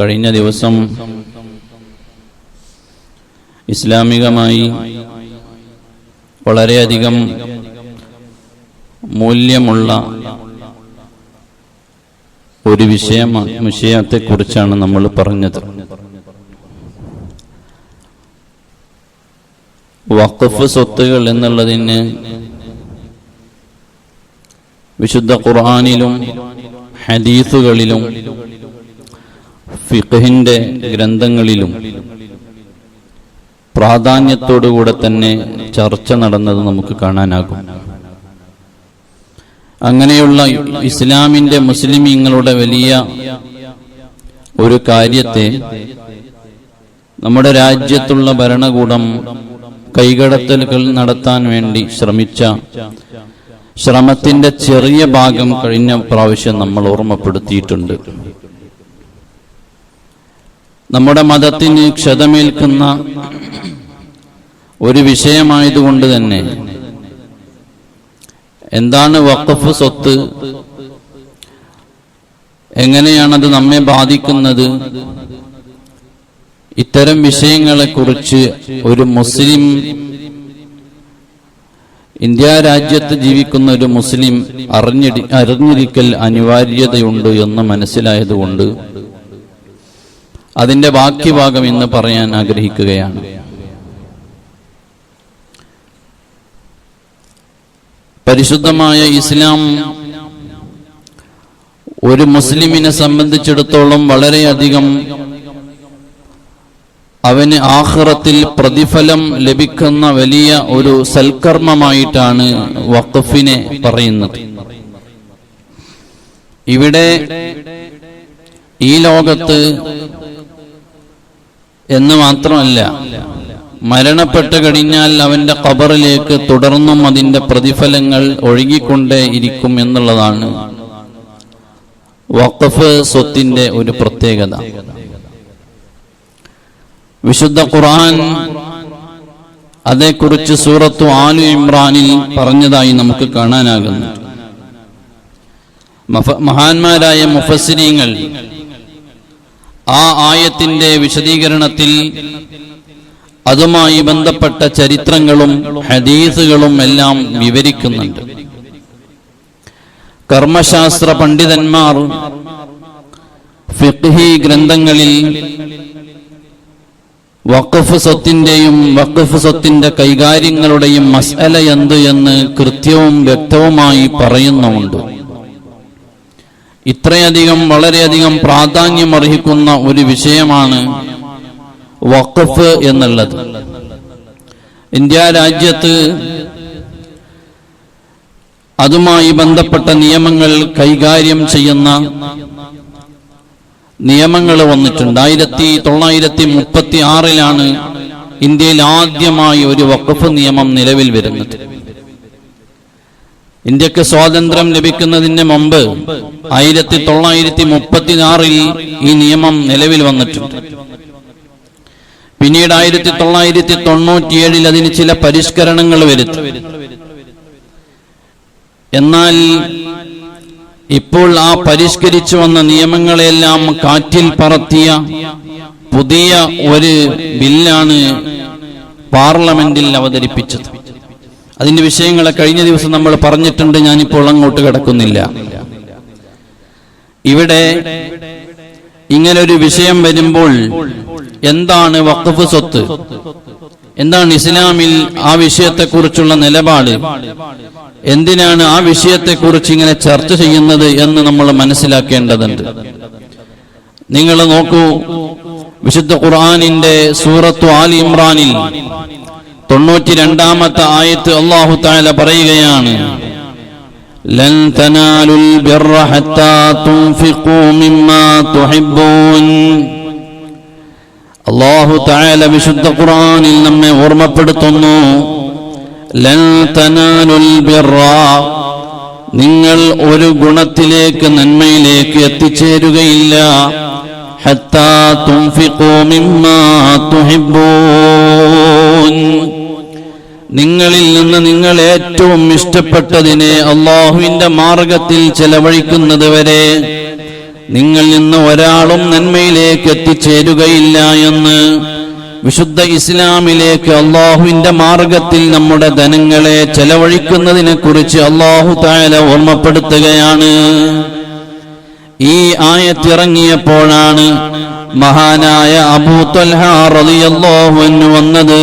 കഴിഞ്ഞ ദിവസം ഇസ്ലാമികമായി വളരെയധികം മൂല്യമുള്ള ഒരു വിഷയം വിഷയത്തെക്കുറിച്ചാണ് നമ്മൾ പറഞ്ഞത്. വഖഫ് സ്വത്തുകൾ എന്നുള്ളതിന് വിശുദ്ധ ഖുർആാനിലും ഹദീസുകളിലും ഫിഖഹിന്റെ ഗ്രന്ഥങ്ങളിലും പ്രാധാന്യത്തോടുകൂടെ തന്നെ ചർച്ച നടന്നത് നമുക്ക് കാണാനാകും. അങ്ങനെയുള്ള ഇസ്ലാമിന്റെ മുസ്ലിമീങ്ങളുടെ വലിയ ഒരു കാര്യത്തെ നമ്മുടെ രാജ്യത്തുള്ള ഭരണകൂടം കൈകടത്തലുകൾ നടത്താൻ വേണ്ടി ശ്രമിച്ച ശ്രമത്തിന്റെ ചെറിയ ഭാഗം കഴിഞ്ഞ പ്രാവശ്യം നമ്മൾ ഓർമ്മപ്പെടുത്തിയിട്ടുണ്ട്. നമ്മുടെ മതത്തിന് ക്ഷതമേൽക്കുന്ന ഒരു വിഷയമായതുകൊണ്ട് തന്നെ എന്താണ് വഖഫ് സ്വത്ത്? എങ്ങനെയാണത് നമ്മെ ബാധിക്കുന്നത്? ഇത്തരം വിഷയങ്ങളെക്കുറിച്ച് ഒരു മുസ്ലിം ഇന്ത്യ രാജ്യത്ത് ജീവിക്കുന്ന ഒരു മുസ്ലിം അറിഞ്ഞിരി അറിഞ്ഞിരിക്കൽ അനിവാര്യതയുണ്ട് എന്ന് മനസ്സിലായതുകൊണ്ട് അതിന്റെ ബാക്കി ഭാഗം ഇന്ന് പറയാൻ ആഗ്രഹിക്കുകയാണ്. പരിശുദ്ധമായ ഇസ്ലാം ഒരു മുസ്ലിമിനെ സംബന്ധിച്ചിടത്തോളം വളരെയധികം അവന് ആഹ്റത്തിൽ പ്രതിഫലം ലഭിക്കുന്ന വലിയ ഒരു സൽക്കർമ്മമായിട്ടാണ് വഖഫിനെ പറയുന്നത്. ഇവിടെ ഈ ലോകത്ത് എന്ന് മാത്രമല്ല മരണപ്പെട്ട് കഴിഞ്ഞാൽ അവന്റെ ഖബറിലേക്ക് തുടർന്നും അതിന്റെ പ്രതിഫലങ്ങൾ ഒഴുകിക്കൊണ്ടേ ഇരിക്കും എന്നുള്ളതാണ് വഖഫ് സ്വത്തിന്റെ ഒരു പ്രത്യേകത. വിശുദ്ധ ഖുർആൻ അതേക്കുറിച്ച് സൂറത്തു ആലു ഇമ്രാനിൽ പറഞ്ഞതായി നമുക്ക് കാണാനാകുന്നു. മഹാന്മാരായ മുഫസ്സിരീങ്ങൾ ആ ആയത്തിന്റെ വിശദീകരണത്തിൽ അതുമായി ബന്ധപ്പെട്ട ചരിത്രങ്ങളും ഹദീസുകളും എല്ലാം വിവരിക്കുന്നുണ്ട്. കർമ്മശാസ്ത്ര പണ്ഡിതന്മാർ ഫിഖ്ഹി ഗ്രന്ഥങ്ങളിൽ വഖഫ് സ്വത്തിന്റെയും വഖഫ് സ്വത്തിന്റെ കൈകാര്യങ്ങളുടെയും മസ്അല എന്ത് എന്ന് കൃത്യവും വ്യക്തവുമായി പറയുന്നുമുണ്ട്. ഇത്രയധികം വളരെയധികം പ്രാധാന്യം അർഹിക്കുന്ന ഒരു വിഷയമാണ് വഖഫ് എന്നുള്ളത്. ഇന്ത്യ രാജ്യത്ത് അതുമായി ബന്ധപ്പെട്ട നിയമങ്ങൾ കൈകാര്യം ചെയ്യുന്ന നിയമങ്ങൾ വന്നിട്ടുണ്ട്. ആയിരത്തി തൊള്ളായിരത്തി മുപ്പത്തി ആറിലാണ് ഇന്ത്യയിൽ ആദ്യമായി ഒരു വഖഫ് നിയമം നിലവിൽ വരുന്നത്. ഇന്ത്യയ്ക്ക് സ്വാതന്ത്ര്യം ലഭിക്കുന്നതിന് മുമ്പ് ആയിരത്തി തൊള്ളായിരത്തി മുപ്പത്തിയാറിൽ ഈ നിയമം നിലവിൽ വന്നിട്ടുണ്ട്. പിന്നീട് ആയിരത്തി തൊള്ളായിരത്തി തൊണ്ണൂറ്റിയേഴിൽ അതിന് ചില പരിഷ്കരണങ്ങൾ വരുത്തി. എന്നാൽ ഇപ്പോൾ ആ പരിഷ്കരിച്ചു വന്ന നിയമങ്ങളെല്ലാം കാറ്റിൽ പറത്തിയ പുതിയ ഒരു ബില്ലാണ് പാർലമെന്റിൽ അവതരിപ്പിച്ചത്. അതിന്റെ വിഷയങ്ങളെ കഴിഞ്ഞ ദിവസം നമ്മൾ പറഞ്ഞിട്ടുണ്ട് ഞാനിപ്പോൾ അങ്ങോട്ട് കിടക്കുന്നില്ല. ഇവിടെ ഇങ്ങനൊരു വിഷയം വരുമ്പോൾ എന്താണ് വഖഫ് സ്വത്ത്? എന്താണ് ഇസ്ലാമിൽ ആ വിഷയത്തെക്കുറിച്ചുള്ള നിലപാട്? എന്തിനാണ് ആ വിഷയത്തെക്കുറിച്ച് ഇങ്ങനെ ചർച്ച ചെയ്യുന്നത് എന്ന് നമ്മൾ മനസ്സിലാക്കേണ്ടതുണ്ട്. നിങ്ങൾ നോക്കൂ വിശുദ്ധ ഖുർആാനിന്റെ സൂറത്തു ആലി ഇമ്രാനിൽ തൊണ്ണൂറ്റി രണ്ടാമത്തെ ആയത്ത് അള്ളാഹു താല പറയുകയാണ് لن تنالوا البر حتى تنفقوا مما تحبون അള്ളാഹു താല വിശുദ്ധ ഖുർആനിൽ നമ്മെ ഓർമ്മപ്പെടുത്തുന്നു ലൻ തനാലുൽ ബിർറ നിങ്ങൾ ഒരു ഗുണത്തിലേക്ക് നന്മയിലേക്ക് എത്തിച്ചേരുകയില്ല ഹത്താ തുൻഫിഖൂ മിമ്മാ തുഹിബ്ബൂൻ നിങ്ങളിൽ നിന്ന് നിങ്ങൾ ഏറ്റവും ഇഷ്ടപ്പെട്ടതിനെ അള്ളാഹുവിന്റെ മാർഗത്തിൽ ചെലവഴിക്കുന്നത് വരെ നിങ്ങൾ നിന്ന് ഒരാളും നന്മയിലേക്ക് എത്തിച്ചേരുകയില്ല എന്ന് വിശുദ്ധ ഇസ്ലാമിലേക്ക് അള്ളാഹുവിന്റെ മാർഗത്തിൽ നമ്മുടെ ധനങ്ങളെ ചെലവഴിക്കുന്നതിനെ കുറിച്ച് അള്ളാഹു താല ഓർമ്മപ്പെടുത്തുകയാണ്. ഈ ആയത്തിറങ്ങിയപ്പോഴാണ് മഹാനായ അബൂ ത്വൽഹ റളിയല്ലാഹു അൻഹു വന്നത്.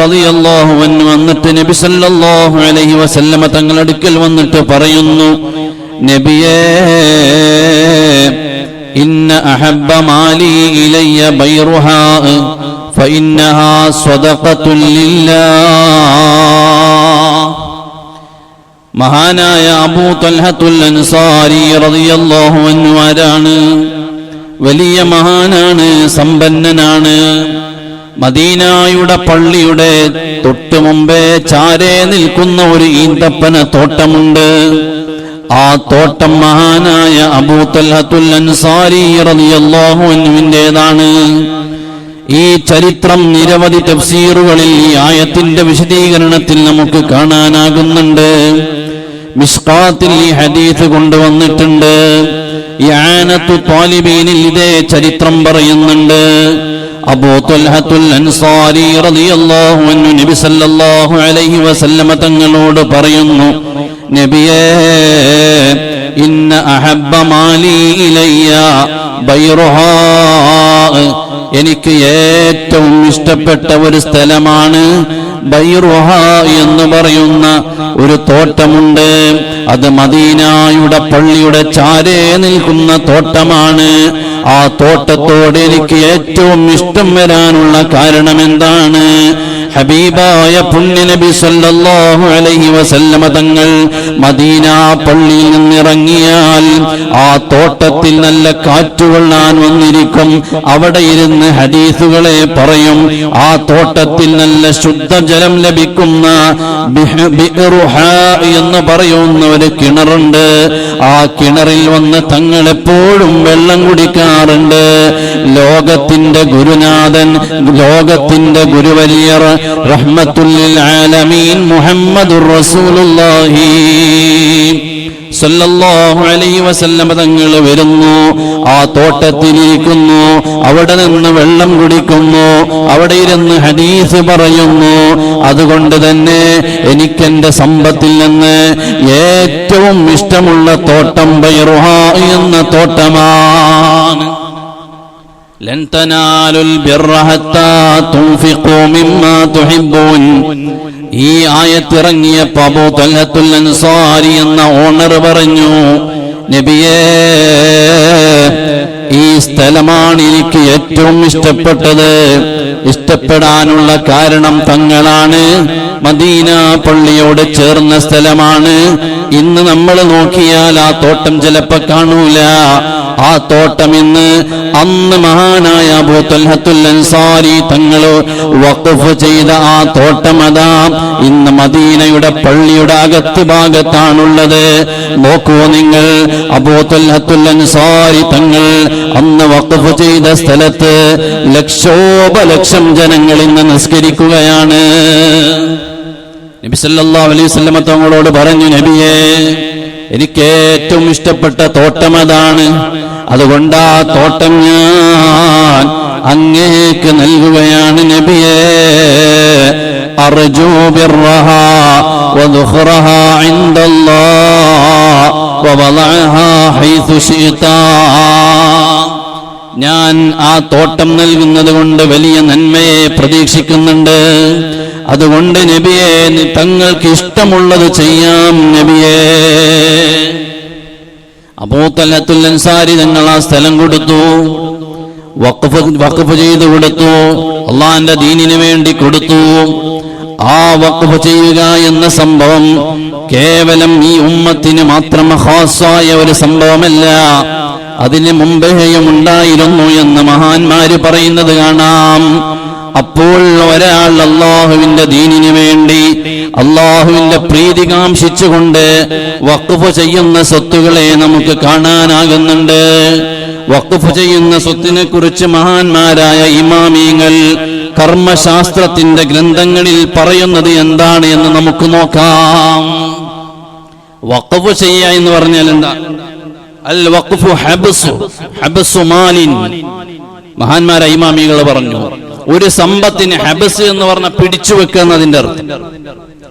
റളിയല്ലാഹു അൻഹു വന്നിട്ട് നബി സല്ലല്ലാഹു അലൈഹി വസല്ലമ തങ്ങളുടെ അടുക്കൽ വന്നിട്ട് പറയുന്നു നബിയേ ഇന്ന അഹബ്ബ മാലി ബൈറുഹാ ഫഇന്നഹാ മഹാനായ അബൂ അൻസാരി റളിയല്ലാഹു അൻഹു ആരാണ്? വലിയ മഹാനാണ് സമ്പന്നനാണ്. മദീനായുടെ പള്ളിയുടെ തൊട്ടു മുമ്പേ ചാരേ നിൽക്കുന്ന ഒരു ഈന്തപ്പന തോട്ടമുണ്ട്. ആ തോട്ടം മഹാനായ അബൂ തൽഹത്തുൽ അൻസാരി റളിയല്ലാഹു ഈ ചരിത്രം നിരവധി തഫ്സീറുകളിൽ ഈ ആയത്തിന്റെ വിശദീകരണത്തിൽ നമുക്ക് കാണാനാകുന്നുണ്ട്. മിസ്കാത്തിൽ ഈ ഹദീസ് കൊണ്ടുവന്നിട്ടുണ്ട്. ഈ ആനത്തു താലിബീനിൽ ഇതേ ചരിത്രം പറയുന്നുണ്ട്. അബൂ തുൽഹത്തുൽ അൻസാരി റളിയല്ലാഹു അൻഹു നബി സല്ലല്ലാഹു അലൈഹി വസല്ലമ തങ്ങളോട് പറയുന്നു നബിയേ ഇന്ന അഹബ്ബ മാലി ഇലയ്യ ബൈറുഹാ. എനിക്ക് ഏറ്റവും ഇഷ്ടപ്പെട്ട ഒരു സ്ഥലമാണ് ബൈറുഹ എന്ന് പറയുന്ന ഒരു തോട്ടമുണ്ട്. അത് മദീനായുടെ പള്ളിയുടെ ചാരേ നിൽക്കുന്ന തോട്ടമാണ്. ആ തോട്ടത്തോട് എനിക്ക് ഏറ്റവും ഇഷ്ടം വരാനുള്ള കാരണം എന്താണ് ഹബീബായ പുണ്യനബി സല്ലല്ലാഹു അലൈഹി വസല്ലമ തങ്ങൾ മദീന പള്ളിയിൽ നിന്നിറങ്ങിയാൽ ആ തോട്ടത്തിൽ നല്ല കാറ്റുകൊള്ളാൻ വന്നിരിക്കും. അവിടെ ഇരുന്ന് ഹദീസുകളെ പറയും. ആ തോട്ടത്തിൽ നല്ല ശുദ്ധജലം ലഭിക്കുന്ന എന്ന് പറയുന്ന ഒരു കിണറുണ്ട്. ആ കിണറിൽ വന്ന് തങ്ങൾ എപ്പോഴും വെള്ളം കുടിക്കാറുണ്ട്. ലോകത്തിന്റെ ഗുരുനാഥൻ ലോകത്തിന്റെ ഗുരുവര്യർ للعالمين ആലമീൻ رسول റസൂലുള്ളാഹി. സല്ലല്ലാഹു അലൈഹി വസല്ലമ തങ്ങൾ വരുന്നു ആ തോട്ടത്തിലിരിക്കുന്നു അവിടെ നിന്ന് വെള്ളം കുടിക്കുന്നു അവിടെ ഇരുന്ന് ഹദീസ് പറയുന്നു. അതുകൊണ്ട് തന്നെ എനിക്കെന്റെ സമ്പത്തിൽ നിന്ന് ഏറ്റവും ഇഷ്ടമുള്ള തോട്ടം ബൈറുഹ എന്ന തോട്ടമാണ്. لن تنالوا البر حتى تنفقوا مما تحبون ഈ ആയത്തിറങ്ങിയപ്പോ അബൂ തൽഹത്തുൽ അൻസാരി എന്ന ഓണർ പറഞ്ഞു നബിയേ ഈ സ്ഥലമാണ് എനിക്ക് ഏറ്റവും ഇഷ്ടപ്പെട്ടത് ഇഷ്ടപ്പെടാനുള്ള കാരണം തങ്ങളാണ്. മദീന പള്ളിയോട് ചേർന്ന സ്ഥലമാണ്. ഇന്ന് നമ്മൾ നോക്കിയാൽ ആ തോട്ടം ചിലപ്പോ കാണൂല. ആ തോട്ടം ഇന്ന് അന്ന് മഹാനായ അബൂ തൽഹത്തുൽ അൻസാരി തങ്ങൾ വഖഫ് ചെയ്ത ആ തോട്ടം അതാ ഇന്ന് മദീനയുടെ പള്ളിയുടെ അകത്ത് ഭാഗത്താണുള്ളത്. നോക്കൂ നിങ്ങൾ അബൂ തൽഹത്തുൽ അൻസാരി തങ്ങൾ അന്ന് വഖഫ് ചെയ്ത സ്ഥലത്ത് ലക്ഷോപലക്ഷം ജനങ്ങൾ ഇന്ന് നിസ്കരിക്കുകയാണ്. നബി സല്ലല്ലാഹു അലൈഹി വസല്ലമ തങ്ങളോട് പറഞ്ഞു നബിയെ എനിക്ക് ഏറ്റവും ഇഷ്ടപ്പെട്ട തോട്ടം അതാണ്. അതുകൊണ്ട് ആ തോട്ടം ഞാൻ അങ്ങേക്ക് നൽകുകയാണ് നബിയെ. അർജു വദുഖറഹ ഇൻദല്ലാഹ് ഞാൻ ആ തോട്ടം നൽകുന്നത് കൊണ്ട് വലിയ നന്മയെ പ്രതീക്ഷിക്കുന്നുണ്ട്. അതുകൊണ്ട് നബിയെ തങ്ങൾക്ക് ഇഷ്ടമുള്ളത് ചെയ്യാം നബിയെ. അബൂത്തല്ലത്തുൽ അൻസാരി തങ്ങൾ ആ സ്ഥലം കൊടുത്തു. വഖഫ് വഖഫ് ചെയ്തു കൊടുത്തു. അള്ളാന്റെ ദീനിനു വേണ്ടി കൊടുത്തു. ആ വഖഫ് ചെയ്യുക എന്ന സംഭവം കേവലം ഈ ഉമ്മത്തിന് മാത്രം ഹാസായ ഒരു സംഭവമല്ല. അതിന് മുമ്പേയും ഉണ്ടായിരുന്നു എന്ന് മഹാന്മാര് പറയുന്നത് കാണാം. അപ്പോൾ ഒരാൾ അള്ളാഹുവിന്റെ ദീനിന് വേണ്ടി അള്ളാഹുവിന്റെ പ്രീതി കാംക്ഷിച്ചുകൊണ്ട് വക്കുഫ് ചെയ്യുന്ന സ്വത്തുകളെ നമുക്ക് കാണാനാകുന്നുണ്ട്. വക്കുഫ് ചെയ്യുന്ന സ്വത്തിനെ കുറിച്ച് മഹാന്മാരായ ഇമാമീങ്ങൾ കർമ്മശാസ്ത്രത്തിന്റെ ഗ്രന്ഥങ്ങളിൽ പറയുന്നത് എന്താണ് എന്ന് നമുക്ക് നോക്കാം. വഖഫ് ചെയ്യുക എന്ന് പറഞ്ഞാൽ എന്താ? അൽ വഖഫു ഹബ്സു ഹബ്സു മാലിൻ മഹാന്മാര ഇമാമികൾ പറഞ്ഞു ഒരു സമ്പത്തിന് ഹബസ് എന്ന് പറഞ്ഞ പിടിച്ചു വെക്കുക എന്നതിന്റെ അർത്ഥം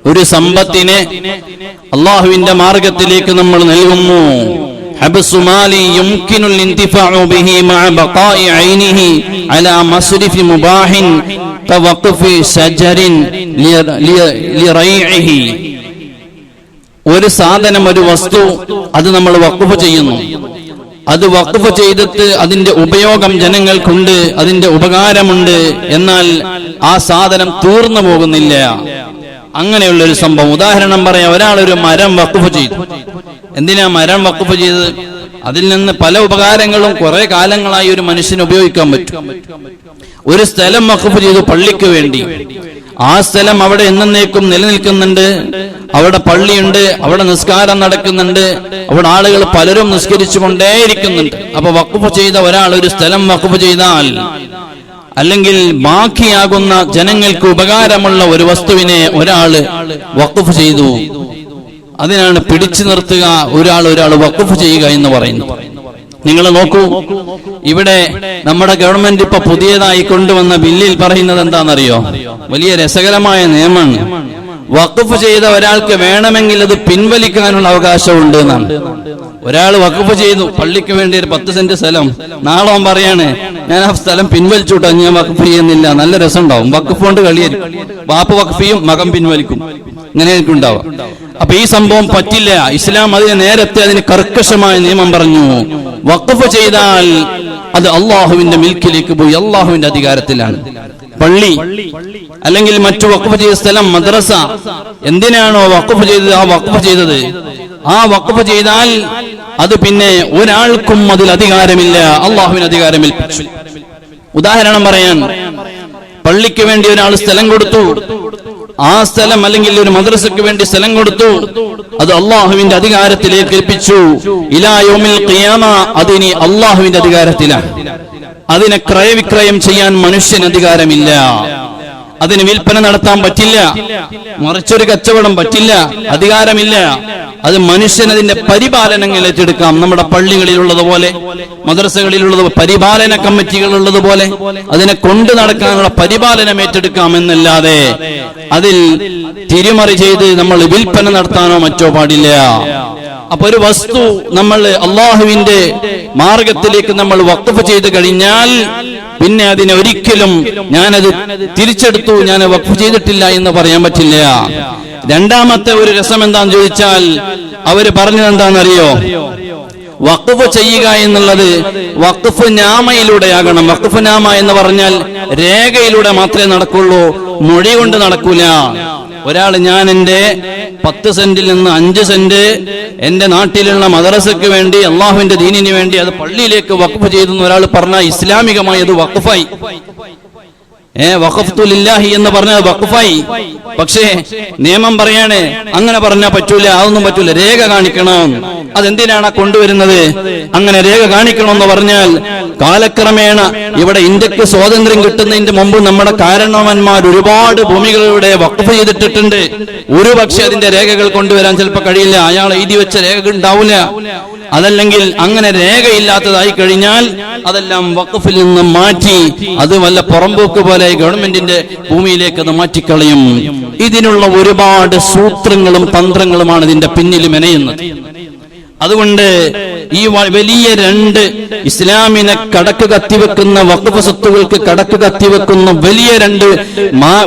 ഒരു സമ്പത്തിനെ അള്ളാഹുവിന്റെ മാർഗത്തിലേക്ക് നമ്മൾ നൽകുന്നു حبس مال يمكن الانتفاع به مع بقاء عينه على مصرف مباح كوقف شجر لر- لر- لريعه ഒരു സാധനം ഒരു വസ്തു അത് നമ്മൾ വക്കുഫ് ചെയ്യുന്നു. അത് വക്കുഫ് ചെയ്തിട്ട് അതിന്റെ ഉപയോഗം ജനങ്ങൾക്കുണ്ട് അതിന്റെ ഉപകാരമുണ്ട് എന്നാൽ ആ സാധനം തീർന്നു പോകുന്നില്ല. അങ്ങനെയുള്ള ഒരു സംഭവം. ഉദാഹരണം പറയാം ഒരാൾ ഒരു മരം വക്കുഫ് ചെയ്തു. എന്തിനാ മരം വക്കുഫ് ചെയ്തത്? അതിൽ നിന്ന് പല ഉപകാരങ്ങളും കുറെ കാലങ്ങളായി ഒരു മനുഷ്യന് ഉപയോഗിക്കാൻ പറ്റും. ഒരു സ്ഥലം വക്കുഫ് ചെയ്തു പള്ളിക്ക് വേണ്ടി. ആ സ്ഥലം അവിടെ എന്നേക്കും നിലനിൽക്കുന്നുണ്ട്. അവിടെ പള്ളിയുണ്ട് അവിടെ നിസ്കാരം നടക്കുന്നുണ്ട്. അവിടെ ആളുകൾ പലരും നിസ്കരിച്ചു കൊണ്ടേയിരിക്കുന്നുണ്ട് അപ്പൊ വക്കുപ്പ് ചെയ്ത ഒരാൾ ഒരു സ്ഥലം വക്കുപ്പ് ചെയ്താൽ അല്ലെങ്കിൽ ബാക്കിയാകുന്ന ജനങ്ങൾക്ക് ഉപകാരമുള്ള ഒരു വസ്തുവിനെ ഒരാൾ വക്കുഫ് ചെയ്തു. അതിനാണ് പിടിച്ചു നിർത്തുക ഒരാൾ ഒരാൾ വക്കുഫ് ചെയ്യുക എന്ന് പറയുന്നു നിങ്ങൾ നോക്കൂ. ഇവിടെ നമ്മുടെ ഗവൺമെന്റ് ഇപ്പൊ പുതിയതായി കൊണ്ടുവന്ന ബില്ലിൽ പറയുന്നത് എന്താണെന്നറിയോ? വലിയ രസകരമായ നിയമമാണ്. വഖഫ് ചെയ്ത ഒരാൾക്ക് വേണമെങ്കിൽ അത് പിൻവലിക്കാനുള്ള അവകാശമുണ്ട് എന്നാണ്. ഒരാൾ വഖഫ് ചെയ്തു പള്ളിക്ക് വേണ്ടി ഒരു പത്ത് സെന്റ് സ്ഥലം. നാളെ അവൻ പറയാണ് ഞാൻ ആ സ്ഥലം പിൻവലിച്ചുട്ടോ ഞാൻ വഖഫ് ചെയ്യുന്നില്ല. നല്ല രസമുണ്ടാവും. വഖഫ് കൊണ്ട് കളിയായിരിക്കും. വാപ്പ് വഖഫ് ചെയ്യും മകൻ പിൻവലിക്കും. ഇങ്ങനെയായിരിക്കും ഉണ്ടാവാം അപ്പൊ ഈ സംഭവം പറ്റില്ല. ഇസ്ലാം അതിന് നേരത്തെ അതിന് കർക്കശമായ നിയമം പറഞ്ഞു. വഖഫ് ചെയ്താൽ അത് അള്ളാഹുവിന്റെ മിൽക്കിലേക്ക് പോയി അള്ളാഹുവിന്റെ അധികാരത്തിലാണ്. പള്ളി അല്ലെങ്കിൽ മറ്റു വഖഫ് ചെയ്ത സ്ഥലം മദ്രസ എന്തിനാണോ വഖഫ് ചെയ്തത് ആ വഖഫ് ചെയ്തത്? ആ വഖഫ് ചെയ്താൽ അത് പിന്നെ ഒരാൾക്കും അതിൽ അധികാരമില്ല അള്ളാഹുവിന് അധികാരമേൽപ്പിച്ചു. ഉദാഹരണം പറയാൻ പള്ളിക്ക് വേണ്ടി ഒരാൾ സ്ഥലം കൊടുത്തു. ആ സ്ഥലം അല്ലെങ്കിൽ ഒരു മദ്രസയ്ക്ക് വേണ്ടി സ്ഥലം കൊടുത്തു. അത് അള്ളാഹുവിന്റെ അധികാരത്തിലേക്ക് ഏൽപ്പിച്ചു. ഇലായോമിൽ ഖിയാമ അതിനി അള്ളാഹുവിന്റെ അധികാരത്തിലാണ്. അതിനെ ക്രയവിക്രയം ചെയ്യാൻ മനുഷ്യന് അധികാരമില്ല. അതിന് വിൽപ്പന നടത്താൻ പറ്റില്ല. മറിച്ചൊരു കച്ചവടം പറ്റില്ല. അധികാരമില്ല. അത് മനുഷ്യൻ അതിന്റെ പരിപാലനങ്ങൾ ഏറ്റെടുക്കാം. നമ്മുടെ പള്ളികളിലുള്ളതുപോലെ മദ്രസകളിലുള്ളത് പരിപാലന കമ്മിറ്റികൾ ഉള്ളതുപോലെ അതിനെ കൊണ്ടു നടക്കാനുള്ള പരിപാലനം ഏറ്റെടുക്കാം എന്നല്ലാതെ അതിൽ തിരിമറി ചെയ്ത് നമ്മൾ വിൽപ്പന നടത്താനോ മറ്റോ പാടില്ല. അപ്പൊ ഒരു വസ്തു നമ്മൾ അള്ളാഹുവിന്റെ മാർഗത്തിലേക്ക് നമ്മൾ വഖഫ് ചെയ്ത് കഴിഞ്ഞാൽ പിന്നെ അതിനെ ഒരിക്കലും ഞാനത് തിരിച്ചെടുത്തു ഞാൻ വഖഫ് ചെയ്തിട്ടില്ല എന്ന് പറയാൻ പറ്റില്ല. രണ്ടാമത്തെ ഒരു രസം എന്താന്ന് ചോദിച്ചാൽ അവർ പറഞ്ഞത് എന്താണെന്നറിയോ? വഖഫ് ചെയ്യുക എന്നുള്ളത് വഖഫ് നാമയിലൂടെയാകണം. വഖഫ് നാമ എന്ന് പറഞ്ഞാൽ രേഖയിലൂടെ മാത്രമേ നടക്കുള്ളൂ മൊഴി കൊണ്ട് നടക്കൂല. ഒരാൾ ഞാൻ എന്റെ പത്ത് സെന്റിൽ നിന്ന് അഞ്ച് സെന്റ് എന്റെ നാട്ടിലുള്ള മദ്രസയ്ക്ക് വേണ്ടി അള്ളാഹുവിന്റെ ദീനിന് വേണ്ടി അത് പള്ളിയിലേക്ക് വഖഫ് ചെയ്തെന്ന് ഒരാൾ പറഞ്ഞാൽ ഇസ്ലാമികമായി അത് വഖഫായി. ഏ വഖഫ്തുലില്ലാഹി എന്ന് പറഞ്ഞത് വഖഫായി. പക്ഷേ നിയമം പറയാണ് അങ്ങനെ പറഞ്ഞാൽ പറ്റൂല അതൊന്നും പറ്റൂല രേഖ കാണിക്കണം. അതെന്തിനാണ് കൊണ്ടുവരുന്നത്? അങ്ങനെ രേഖ കാണിക്കണം എന്ന് പറഞ്ഞാൽ കാലക്രമേണ ഇവിടെ ഇന്ത്യയ്ക്ക് സ്വാതന്ത്ര്യം കിട്ടുന്നതിന്റെ മുമ്പ് നമ്മുടെ കാരണവന്മാർ ഒരുപാട് ഭൂമികളിലൂടെ വഖഫ് ചെയ്തിട്ടിട്ടുണ്ട്. ഒരു പക്ഷെ അതിന്റെ രേഖകൾ കൊണ്ടുവരാൻ ചിലപ്പോൾ കഴിയില്ല. അയാൾ എഴുതി വെച്ച രേഖകൾ ഉണ്ടാവില്ല. അതല്ലെങ്കിൽ അങ്ങനെ രേഖയില്ലാത്തതായി കഴിഞ്ഞാൽ അതെല്ലാം വഖഫിൽ നിന്ന് മാറ്റി അത് വല്ല പുറമ്പോക്ക് പോലെ ഗവൺമെന്റിന്റെ ഭൂമിയിലേക്ക് അത് മാറ്റിക്കളയും. ഇതിനുള്ള ഒരുപാട് സൂത്രങ്ങളും തന്ത്രങ്ങളുമാണ് ഇതിന്റെ പിന്നിൽ മെനയുന്നത്. അതുകൊണ്ട് ഈ വലിയ രണ്ട് ഇസ്ലാമിനെ കടക്ക് കത്തിവെക്കുന്ന വഖഫ് സ്വത്തുകൾക്ക് കടക്ക് കത്തിവെക്കുന്ന വലിയ രണ്ട്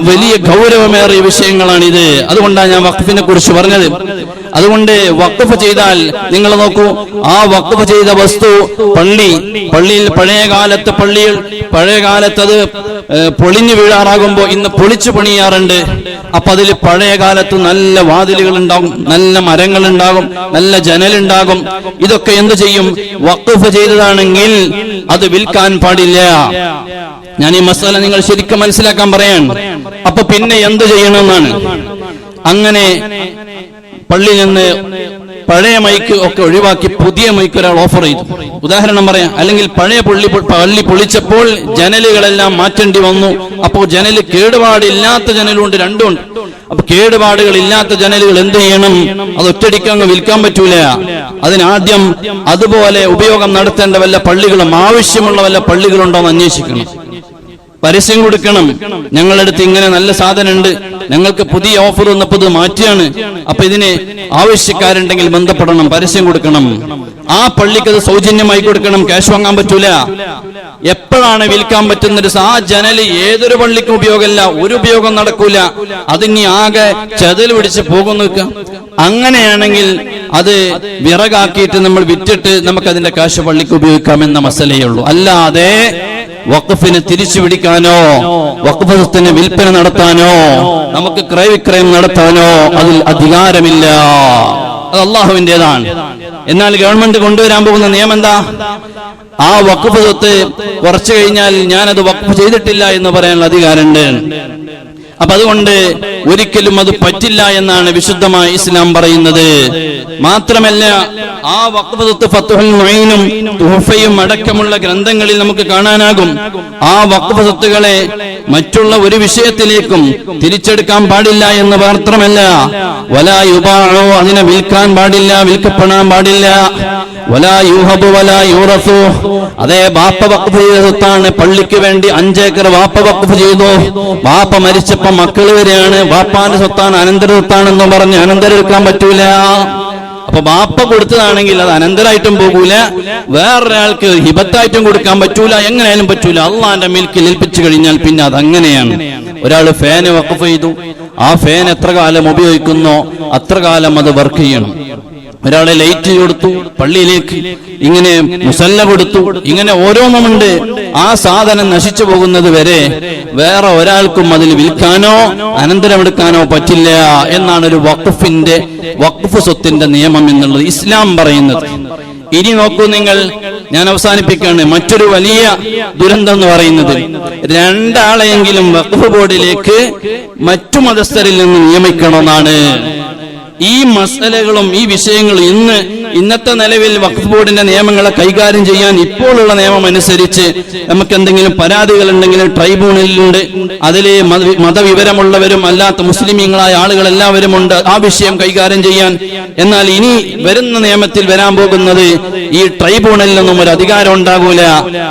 വലിയ ഗൗരവമേറിയ വിഷയങ്ങളാണിത്. അതുകൊണ്ടാണ് ഞാൻ വഖഫിനെ കുറിച്ച് പറഞ്ഞത്. അതുകൊണ്ട് വഖഫ് ചെയ്താൽ നിങ്ങൾ നോക്കൂ ആ വഖഫ് ചെയ്ത വസ്തു പള്ളി പള്ളിയിൽ പഴയ കാലത്ത് പള്ളിയിൽ പഴയ കാലത്ത് അത് പൊളിഞ്ഞു വീഴാറാകുമ്പോ ഇന്ന് പൊളിച്ചു പണിയാറുണ്ട്. അപ്പൊ അതിൽ പഴയ കാലത്ത് നല്ല വാതിലുകൾ ഉണ്ടാകും നല്ല മരങ്ങൾ ഉണ്ടാകും നല്ല ജനലുണ്ടാകും. ഇതൊക്കെ എന്ത് ചെയ്യും? വഖഫ് ചെയ്തതാണെങ്കിൽ അത് വിൽക്കാൻ പാടില്ല. ഞാൻ ഈ മസാല നിങ്ങൾ ശരിക്കും മനസ്സിലാക്കാൻ പറയാൻ അപ്പൊ പിന്നെ എന്ത് ചെയ്യണമെന്നാണ്? അങ്ങനെ പള്ളി നിന്ന് പഴയ മൈക്ക് ഒക്കെ ഒഴിവാക്കി പുതിയ മൈക്ക് ഒരാൾ ഓഫർ ചെയ്തു. ഉദാഹരണം പറയാം അല്ലെങ്കിൽ പഴയ പള്ളി പള്ളി പൊളിച്ചപ്പോൾ ജനലുകളെല്ലാം മാറ്റേണ്ടി വന്നു. അപ്പോൾ ജനൽ കേടുപാടില്ലാത്ത ജനലുണ്ട് രണ്ടുമുണ്ട് അപ്പൊ കേടുപാടുകൾ ഇല്ലാത്ത ജനലുകൾ എന്ത് ചെയ്യണം? അത് ഒറ്റടിക്ക് അങ്ങ് വിൽക്കാൻ പറ്റൂല. അതിനാദ്യം അതുപോലെ ഉപയോഗം നടത്തേണ്ട വല്ല പള്ളികളും ആവശ്യമുള്ള വല്ല പള്ളികളുണ്ടോ എന്ന് അന്വേഷിക്കണം. പരസ്യം കൊടുക്കണം. ഞങ്ങളുടെ അടുത്ത് ഇങ്ങനെ നല്ല സാധനം ഉണ്ട് ഞങ്ങൾക്ക് പുതിയ ഓഫർ വന്നപ്പോൾ മാറ്റിയാണ്. അപ്പൊ ഇതിന് ആവശ്യക്കാരുണ്ടെങ്കിൽ ബന്ധപ്പെടണം പരസ്യം കൊടുക്കണം. ആ പള്ളിക്ക് അത് സൗജന്യമായി കൊടുക്കണം ക്യാഷ് വാങ്ങാൻ പറ്റൂല. എപ്പോഴാണ് വിൽക്കാൻ പറ്റുന്നത് ആ ജനൽ ഏതൊരു പള്ളിക്കും ഉപയോഗമല്ല ഒരു ഉപയോഗം നടക്കൂല. അതിനി ആകെ ചെതൽ പിടിച്ച് പോകും നിൽക്കുക. അങ്ങനെയാണെങ്കിൽ അത് വിറകാക്കിയിട്ട് നമ്മൾ വിറ്റിട്ട് നമുക്ക് അതിന്റെ കാശ് പള്ളിക്ക് ഉപയോഗിക്കാമെന്ന മസലയേ ഉള്ളൂ. അല്ലാതെ വഖഫിന് തിരിച്ചു പിടിക്കാനോ വഖഫ് സ്വത്തിന് വിൽപ്പന നടത്താനോ നമുക്ക് ക്രയവിക്രയം നടത്താനോ അതിൽ അധികാരമില്ല. അത് അള്ളാഹുവിന്റെതാണ് എന്നാൽ ഗവൺമെന്റ് കൊണ്ടുവരാൻ പോകുന്ന നിയമം എന്താ? ആ വഖഫ് സ്വത്ത് കുറച്ചു കഴിഞ്ഞാൽ ഞാനത് വഖഫ് ചെയ്തിട്ടില്ല എന്ന് പറയാനുള്ള അധികാരമുണ്ട്. അപ്പൊ അതുകൊണ്ട് ഒരിക്കലും അത് പറ്റില്ല എന്നാണ് വിശുദ്ധമായ ഇസ്ലാം പറയുന്നത്. മാത്രമല്ല ആ ഫത്തുഹുൽ മുഈനും തുഹഫയും അടക്കമുള്ള ഗ്രന്ഥങ്ങളിൽ നമുക്ക് കാണാനാകും. ആ വഖഫ് മറ്റുള്ള ഒരു വിഷയത്തിലേക്കും തിരിച്ചെടുക്കാൻ പാടില്ല എന്ന് മാത്രമല്ല വലാ യുബാഴോ അതിനെ വിൽക്കാൻ പാടില്ല വിൽക്കപ്പെടാൻ പാടില്ല. അതേ ബാപ്പ വഖഫ് ചെയ്ത സ്വത്താണ്. പള്ളിക്ക് വേണ്ടി അഞ്ചേക്കർ വാപ്പ വഖഫ് ചെയ്തു. വാപ്പ മരിച്ചപ്പോ മക്കൾ വരെയാണ്. വാപ്പാന്റെ സ്വത്താണ് അനന്തര സ്വത്താണെന്നും പറഞ്ഞ് അനന്തരം എടുക്കാൻ പറ്റൂല. അപ്പൊ ബാപ്പ കൊടുത്തതാണെങ്കിൽ അത് അനന്തരായിട്ടും പോകൂല. വേറൊരാൾക്ക് ഹിബത്തായിട്ടും കൊടുക്കാൻ പറ്റൂല. എങ്ങനെയാലും പറ്റൂല. അള്ളാന്റെ മിൽക്കിൽ ഏൽപ്പിച്ചു കഴിഞ്ഞാൽ പിന്നെ അത് അങ്ങനെയാണ്. ഒരാൾ ഫാന് വഖഫ് ചെയ്തു. ആ ഫാൻ എത്ര കാലം ഉപയോഗിക്കുന്നോ അത്ര കാലം അത് വർക്ക് ചെയ്യണം. ഒരാളെ ലൈറ്റ് കൊടുത്തു പള്ളിയിലേക്ക് ഇങ്ങനെ മുസല്ല കൊടുത്തു ഇങ്ങനെ ഓരോന്നുമുണ്ട്. ആ സാധനം നശിച്ചു പോകുന്നത് വരെ വേറെ ഒരാൾക്കും അതിൽ വിൽക്കാനോ അനന്തരമെടുക്കാനോ പറ്റില്ല എന്നാണ് ഒരു വഖഫിന്റെ വഖഫ് സ്വത്തിന്റെ നിയമം എന്നുള്ളത് ഇസ്ലാം പറയുന്നത്. ഇനി നോക്കൂ നിങ്ങൾ ഞാൻ അവസാനിപ്പിക്കുകയാണ്. മറ്റൊരു വലിയ ദുരന്തം എന്ന് പറയുന്നത് രണ്ടാളെയെങ്കിലും വഖഫ് ബോർഡിലേക്ക് മറ്റു മതസ്ഥരിൽ നിന്ന് നിയമിക്കണമെന്നാണ്. ഈ മസലകളും ഈ വിഷയങ്ങളും ഇന്ന് ഇന്നത്തെ നിലവിൽ വഖഫ് ബോർഡിന്റെ നിയമങ്ങളെ കൈകാര്യം ചെയ്യാൻ ഇപ്പോഴുള്ള നിയമം അനുസരിച്ച് നമുക്ക് എന്തെങ്കിലും പരാതികൾ ഉണ്ടെങ്കിൽ ട്രൈബ്യൂണലിലുണ്ട്. അതിലെ മത- മതവിവരമുള്ളവരും അല്ലാത്ത മുസ്ലിമീങ്ങളായ ആളുകൾ എല്ലാവരും ഉണ്ട്. ആ വിഷയം കൈകാര്യം ചെയ്യാൻ. എന്നാൽ ഇനി വരുന്ന നിയമത്തിൽ വരാൻ പോകുന്നത് ഈ ട്രൈബ്യൂണലിൽ നിന്നും ഒരു അധികാരം ഉണ്ടാകൂല.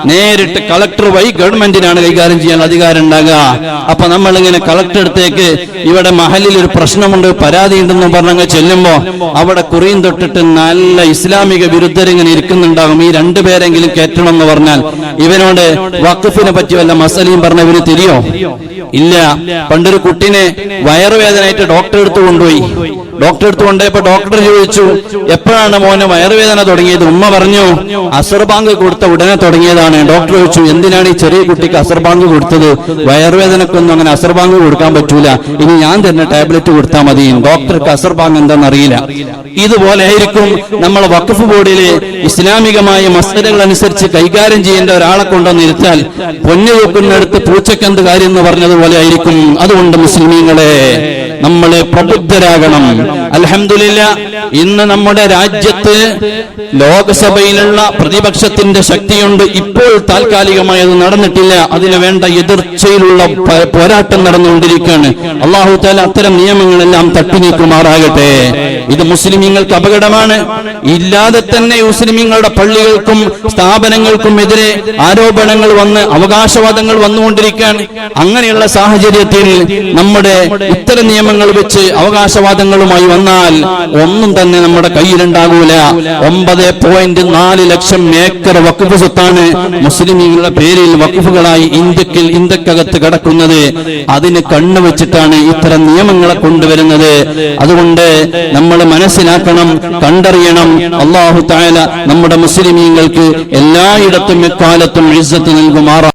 നേരിട്ട് കളക്ടർ വഴി ഗവൺമെന്റിനാണ് കൈകാര്യം ചെയ്യാൻ അധികാരം ഉണ്ടാകുക. അപ്പൊ നമ്മൾ ഇങ്ങനെ കളക്ടർ അടുത്തേക്ക് ഇവിടെ മഹലിൽ ഒരു പ്രശ്നമുണ്ട് പരാതി ഉണ്ടെന്ന് പറഞ്ഞങ്ങ് ചെല്ലുമ്പോ അവിടെ കുറിയും തൊട്ടിട്ട് നല്ല ഇസ്ലാമിക വിരുദ്ധരിങ്ങനെ ഇരിക്കുന്നുണ്ടാകും. ഈ രണ്ടുപേരെങ്കിലും കയറ്റണം എന്ന് പറഞ്ഞാൽ ഇവനോട് വഖഫിനെ പറ്റി വല്ല മസലയും പറഞ്ഞ ഇവന് തിരിയോ? ഇല്ല. പണ്ടൊരു കുട്ടിനെ വയറുവേദനയായിട്ട് ഡോക്ടർ എടുത്ത് കൊണ്ടുപോയി. ഡോക്ടർ എടുത്ത് കൊണ്ടുപോയപ്പോ ഡോക്ടർ ചോദിച്ചു എപ്പോഴാണ് മോനെ വയറുവേദന തുടങ്ങിയത്? ഉമ്മ പറഞ്ഞു അസർബാങ്ക് കൊടുത്ത ഉടനെ തുടങ്ങിയതാണ്. ഡോക്ടർ ചോദിച്ചു എന്തിനാണ് ഈ ചെറിയ കുട്ടിക്ക് അസർബാങ്ക് കൊടുത്തത്? വയറുവേദനക്കൊന്നും അങ്ങനെ അസർബാങ്ക് കൊടുക്കാൻ പറ്റൂല. ഇനി ഞാൻ തന്നെ ടാബ്ലറ്റ് കൊടുത്താൽ മതി ഡോക്ടർക്ക് അസർബാങ്ക് എന്താണെന്ന് അറിയില്ല. ഇതുപോലെ ആയിരിക്കും നമ്മൾ വഖഫ് ബോർഡിലെ ഇസ്ലാമികമായ മസ്തരകൾ അനുസരിച്ച് കൈകാര്യം ചെയ്യേണ്ട ഒരാളെ കൊണ്ടുവന്ന് ഇരുത്താൽ പൊന്നു വെക്കുന്നിടത്ത് പൂച്ചക്കെന്ത് കാര്യം എന്ന് പറഞ്ഞതുപോലെ ആയിരിക്കും. അതുകൊണ്ട് മുസ്ലിമീങ്ങളെ നമ്മൾ പ്രബുദ്ധരാകണം. അലഹമില്ല ഇന്ന് നമ്മുടെ രാജ്യത്ത് ലോകസഭയിലുള്ള പ്രതിപക്ഷത്തിന്റെ ശക്തിയുണ്ട്. ഇപ്പോൾ താൽക്കാലികമായി അത് നടന്നിട്ടില്ല. അതിനു വേണ്ട എതിർച്ചയിലുള്ള പോരാട്ടം നടന്നുകൊണ്ടിരിക്കുകയാണ്. അള്ളാഹു താല അത്തരം നിയമങ്ങളെല്ലാം തട്ടി നീക്കുമാറാകട്ടെ. ഇത് മുസ്ലിമീങ്ങൾക്ക് അപകടമാണ്. ഇല്ലാതെ തന്നെ മുസ്ലിമീങ്ങളുടെ പള്ളികൾക്കും സ്ഥാപനങ്ങൾക്കും എതിരെ ആരോപണങ്ങൾ വന്ന് അവകാശവാദങ്ങൾ വന്നുകൊണ്ടിരിക്കുകയാണ്. അങ്ങനെയുള്ള സാഹചര്യത്തിൽ നമ്മുടെ ഇത്തരം നിയമങ്ങൾ വെച്ച് അവകാശവാദങ്ങളുമായി വന്നാൽ ഒന്നും തന്നെ നമ്മുടെ കയ്യിലുണ്ടാകൂല. ഒമ്പത് പോയിന്റ് നാല് ലക്ഷം ഏക്കർ വക്കുഫ് സ്വത്താണ് മുസ്ലിമീങ്ങളുടെ പേരിൽ വക്കുഫുകളായി ഇന്ത്യക്കിൽ ഇന്ത്യക്കകത്ത് കിടക്കുന്നത്. അതിന് കണ്ണു വെച്ചിട്ടാണ് ഇത്തരം നിയമങ്ങളെ കൊണ്ടുവരുന്നത്. അതുകൊണ്ട് നമ്മൾ മനസ്സിലാക്കണം കണ്ടറിയണം. അള്ളാഹു താല നമ്മുടെ മുസ്ലിമീങ്ങൾക്ക് എല്ലായിടത്തും എക്കാലത്തും ഇസ്സത്ത് നൽകുമാറാ